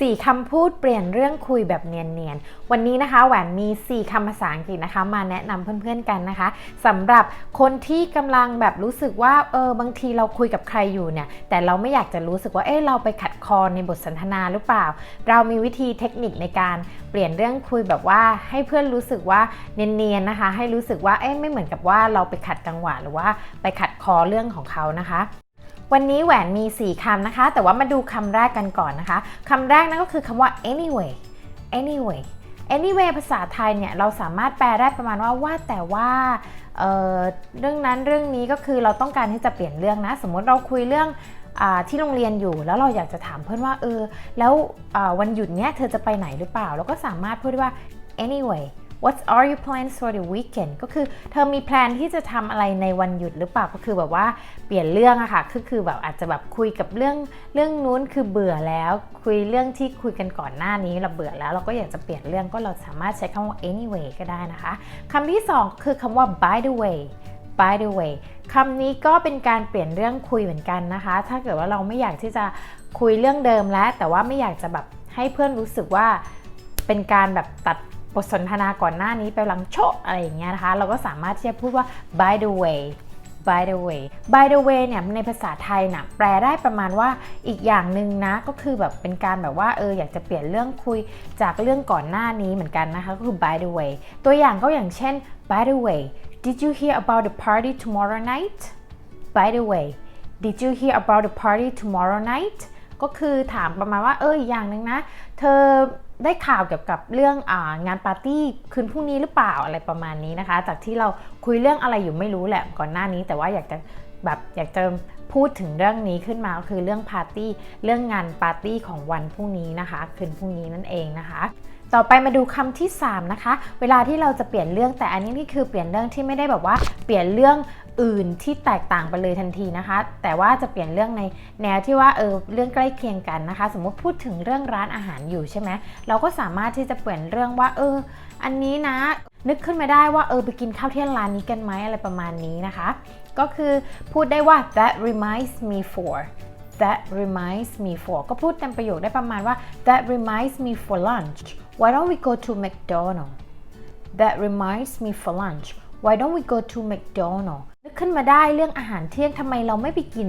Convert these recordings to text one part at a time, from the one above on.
4 คำพูดเปลี่ยนเรื่องคุยแบบเนียนๆ วันนี้นะคะแหวนมี 4 คำภาษาอังกฤษนะคะ มาแนะนำเพื่อนๆกันนะคะสำหรับคนที่กำลังแบบรู้สึกว่าเออบางทีเราคุยกับใครอยู่เนี่ย แต่เราไม่อยากจะรู้สึกว่าเอ๊ะเราไปขัดคอในบทสนทนาหรือเปล่า เรามีวิธีเทคนิคในการเปลี่ยนเรื่องคุยแบบว่าให้เพื่อนรู้สึกว่าเนียนๆนะคะ ให้รู้สึกว่าเอ๊ะไม่เหมือนกับว่าเราไปขัดจังหวะหรือว่าไปขัดคอเรื่องของเขานะคะ วันนี้แหวนมี 4คำนะคะ แต่ว่ามาดูคำแรกกันก่อนนะคะคำแรกนั่นก็คือคำว่า anyway anyway anyway ภาษาไทยเนี่ยเราสามารถแปลได้ประมาณว่าว่าแต่ว่าเเรื่องนั้นเรื่องนี้ก็คือเราต้องการที่จะเปลี่ยนเรื่องนะ สมมติเราคุยเรื่องอที่โรงเรียนอยู่แล้วเราอยากจะถามเพื่อนว่าเออแล้ววันหยุดเนี้ยเธอจะไปไหนหรือเปล่า เราก็สามารถพูดได้ว่า anyway What are your plans for the weekend ก็คือเธอมีแพลนที่จะทำอะไรในวันหยุดหรือเปล่าก็คือแบบว่าเปลี่ยนเรื่องอะค่ะคือคือแบบอาจจะแบบคุยกับเรื่องเรื่องนู้นคือเบื่อแล้ว คุยเรื่องที่คุยกันก่อนหน้านี้เราเบื่อแล้ว เราก็อยากจะเปลี่ยนเรื่องก็เราสามารถใช้คำว่า anyway ก็ได้นะคะคำที่สองคือคำว่า by the way by the way คำนี้ก็เป็นการเปลี่ยนเรื่องคุยเหมือนกันนะคะ ถ้าเกิดว่าเราไม่อยากที่จะคุยเรื่องเดิมแล้ว แต่ว่าไม่อยากจะแบบให้เพื่อนรู้สึกว่าเป็นการแบบตัด บทสนทนาก่อนหน้านี้ไปลังโชะอะไรอย่างเงี้ยนะคะ เราก็สามารถที่จะพูดว่า by the way by the way by the way เนี่ยในภาษาไทยนะ่ะแปลได้ประมาณว่าอีกอย่างหนึ่งนะ ก็คือแบบเป็นการแบบว่าเอออยากจะเปลี่ยนเรื่องคุยจากเรื่องก่อนหน้านี้เหมือนกันนะคะ ก็คือ by the way ตัวอย่างก็อย่างเช่น by the way did you hear about the party tomorrow night by the way did you hear about the party tomorrow night ก็คือถามประมาณว่าเอออีกอย่างหนึ่งนะ เธอ ได้ข่าวเกี่ยวกับเรื่ององานปาร์ตี้คืนพรุ่งนี้หรือเปล่าอะไรประมาณนี้นะคะ จากที่เราคุยเรื่องอะไรอยู่ไม่รู้แหละก่อนหน้านี้ แต่ว่าอยากจะแบบอยากจะพูดถึงเรื่องนี้ขึ้นมาก็คือเรื่องปาร์ตี้เรื่องงานปาร์ตี้ของวันพรุ่งนี้นะคะ คืนพรุ่งนี้นั่นเองนะคะ ต่อไปมาดูคำที่ 3 นะคะ เวลาที่เราจะเปลี่ยนเรื่องแต่อันนี้นี่คือเปลี่ยนเรื่องที่ไม่ได้แบบว่าเปลี่ยนเรื่องอื่นที่แตกต่างไปเลยทันทีนะคะ แต่ว่าจะเปลี่ยนเรื่องในแนวที่ว่าเออเรื่องใกล้เคียงกันนะคะ สมมติพูดถึงเรื่องร้านอาหารอยู่ใช่ไหมเราก็สามารถที่จะเปลี่ยนเรื่องว่า เออ อันนี้นะ นึกขึ้นมาได้ว่าเออไปกินข้าวเที่ยงร้านนี้กันไหมอะไรประมาณนี้นะคะ ก็คือพูดได้ว่า that reminds me for that reminds me for ก็พูดเต็มประโยคได้ประมาณว่า that reminds me for lunch why don't we go to McDonald that reminds me for lunch why don't we go to McDonald นึกขึ้นมาได้เรื่องอาหารเที่ยงทำไมเราไม่ไปกิน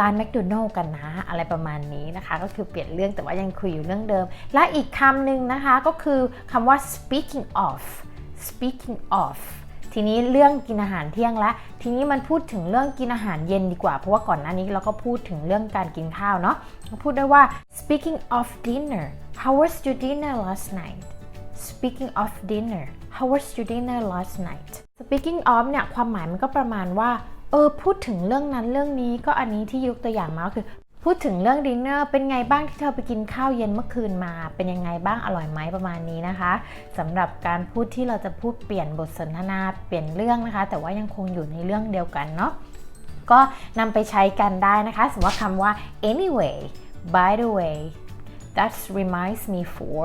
ร้านแมคโดนัลล์กันนะ อะไรประมาณนี้นะคะ ก็คือเปลี่ยนเรื่องแต่ว่ายังคุยอยู่เรื่องเดิม และอีกคำหนึ่งนะคะก็คือคำว่า speaking of speaking of ทีนี้เรื่องกินอาหารเที่ยงแล้วทีนี้มันพูดถึงเรื่องกินอาหารเย็นดีกว่า เพราะว่าก่อนหน้านี้เราก็พูดถึงเรื่องการกินข้าวเนาะพูดได้ว่า speaking of dinner how was your dinner last night speaking of dinner how was your dinner last night speaking of เนี่ยความหมายมันก็ประมาณว่าเออพูดถึงเรื่องนั้นเรื่องนี้ก็อันนี้ที่ยกตัวอย่างมาก็คือ พูดถึงเรื่องดินเนอร์เป็นไงบ้างที่เธอไปกินข้าวเย็นเมื่อคืนมา เป็นยังไงบ้างอร่อยไหมประมาณนี้นะคะสำหรับการพูดที่เราจะพูดเปลี่ยนบทสนทนาเปลี่ยนเรื่องนะคะ แต่ว่ายังคงอยู่ในเรื่องเดียวกันเนาะก็นำไปใช้กันได้นะคะสมมติว่าคำว่า anyway by the way that reminds me for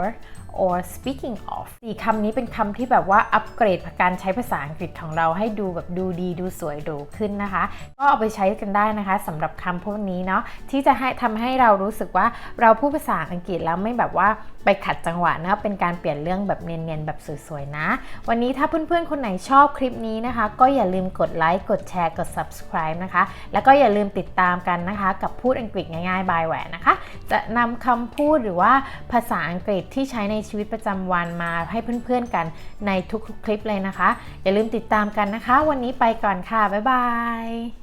or speaking of สี่คำนี้เป็นคำที่แบบว่าอัปเกรดการใช้ภาษาอังกฤษของเราให้ดูแบบดูดีดูสวยดูขึ้นนะคะ ก็เอาไปใช้กันได้นะคะสำหรับคำพวกนี้เนาะที่จะให้ทำให้เรารู้สึกว่าเราพูดภาษาอังกฤษแล้วไม่แบบว่าไปขัดจังหวะนะเป็นการเปลี่ยนเรื่องแบบเนียนๆ แบบสวยๆนะ วันนี้ถ้าเพื่อนๆ คนไหนชอบคลิปนี้นะคะ ก็อย่าลืมกดไลค์กดแชร์กด subscribe นะคะ แล้วก็อย่าลืมติดตามกันนะคะ กับพูดอังกฤษง่ายๆบายแหวนนะคะ จะนำคำพูดหรือว่าภาษาอังกฤษที่ใช้ในชีวิตประจำวันมาให้เพื่อนๆกันในทุกๆคลิปเลยนะคะ อย่าลืมติดตามกันนะคะ วันนี้ไปก่อนค่ะ บ๊ายบาย